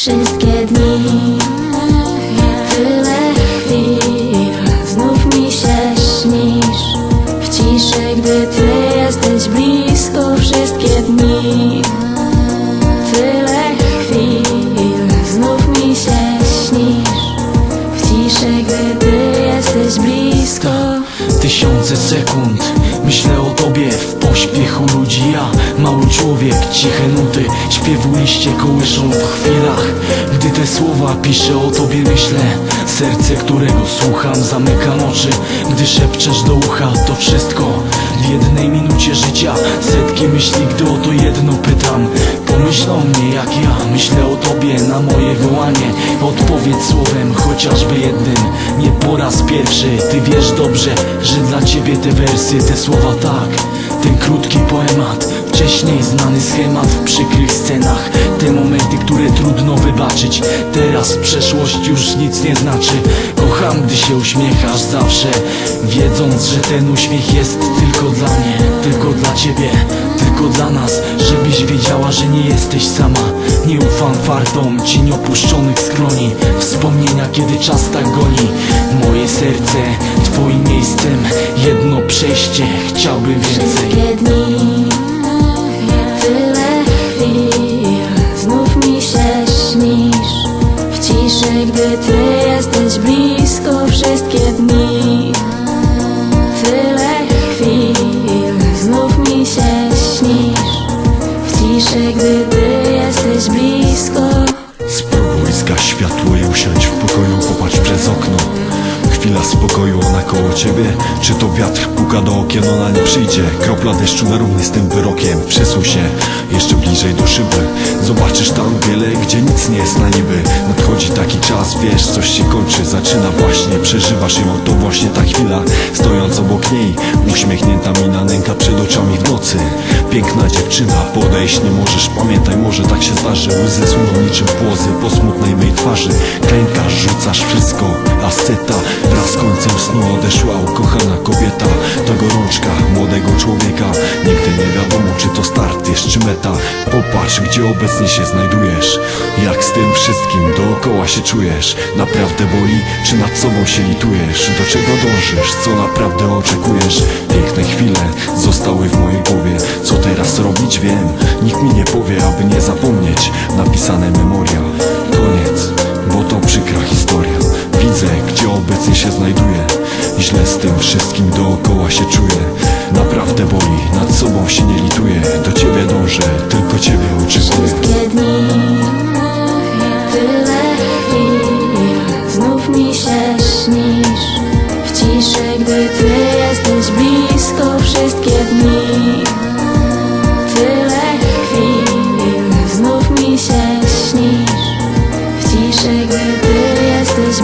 wszystkie dni. Tyle chwil Znów mi się śnisz. W ciszy, gdy ty jesteś blisko Wszystkie dni. Tyle chwil Znów mi się śnisz. W ciszy, gdy ty jesteś blisko. Tysiące sekund Myślę o tobie w pośpiechu ludzi mały człowiek, ciche nuty Śpiewu liście kołyszą w chwilach. Gdy te słowa piszę o tobie myślę. Serce, którego słucham zamykam oczy. Gdy szepczesz do ucha to wszystko W jednej minucie życia. Setki myśli, gdy o to jedno pytam. Pomyśl o mnie jak ja Myślę o tobie na moje wołanie. Odpowiedz słowem, chociażby jednym. Nie po raz pierwszy. Ty wiesz dobrze, że dla ciebie te wersy Te słowa tak Ten krótki poemat Wcześniej znany schemat w przykrych scenach. Te momenty, które trudno wybaczyć Teraz przeszłość już nic nie znaczy. Kocham, gdy się uśmiechasz zawsze Wiedząc, że ten uśmiech jest tylko dla mnie Tylko dla ciebie, tylko dla nas Żebyś wiedziała, że nie jesteś sama. Nie ufam fartom cień opuszczonych skroni Wspomnienia, kiedy czas tak goni. Moje serce, twoim miejscem Jedno przejście, chciałbym więcej. Wszystkie dni, jesteś blisko. Światło i usiądź w pokoju, popatrz przez okno. Chwila spokoju, ona koło ciebie. Czy to wiatr puka do okien, ona nie przyjdzie? Kropla deszczu na równi z tym wyrokiem. Przesuń się jeszcze bliżej do szyby. Zobaczysz tam wiele, gdzie nic nie jest na niby. Nadchodzi taki czas, wiesz, coś się kończy. Zaczyna właśnie, przeżywasz ją To właśnie ta chwila, stojąc obok niej Uśmiechnięta mina nęka przed oczami w nocy Piękna dziewczyna, podejść nie możesz. Pamiętaj, może tak się zdarzy. Łzy słyną niczym płozy po smutnej mej twarzy. Klękasz, rzucasz wszystko. Asceta, wraz z końcem snu odeszła ukochana kobieta. To gorączka młodego człowieka. Nigdy nie wiadomo, czy to start jest, czy meta. Popatrz, gdzie obecnie się znajdujesz. Jak z tym wszystkim dookoła się czujesz? Naprawdę boli, czy nad sobą się litujesz? Do czego dążysz, co naprawdę oczekujesz? Piękne chwile zostały w mojej głowie. Co teraz robić wiem, nikt mi nie powie, aby nie zapomnieć. Napisane memoria, koniec, bo to przykra historia. Widzę, gdzie obecnie się znajduję. Źle z tym wszystkim dookoła się czuję. Naprawdę boli, nad sobą się nie lituję. Do ciebie dążę, tylko ciebie oczekuję. Wszystkie dni, tyle chwil. Znów mi się śnisz. W ciszy, gdy ty jesteś blisko Wszystkie dni, W ciszy, gdy ty jesteś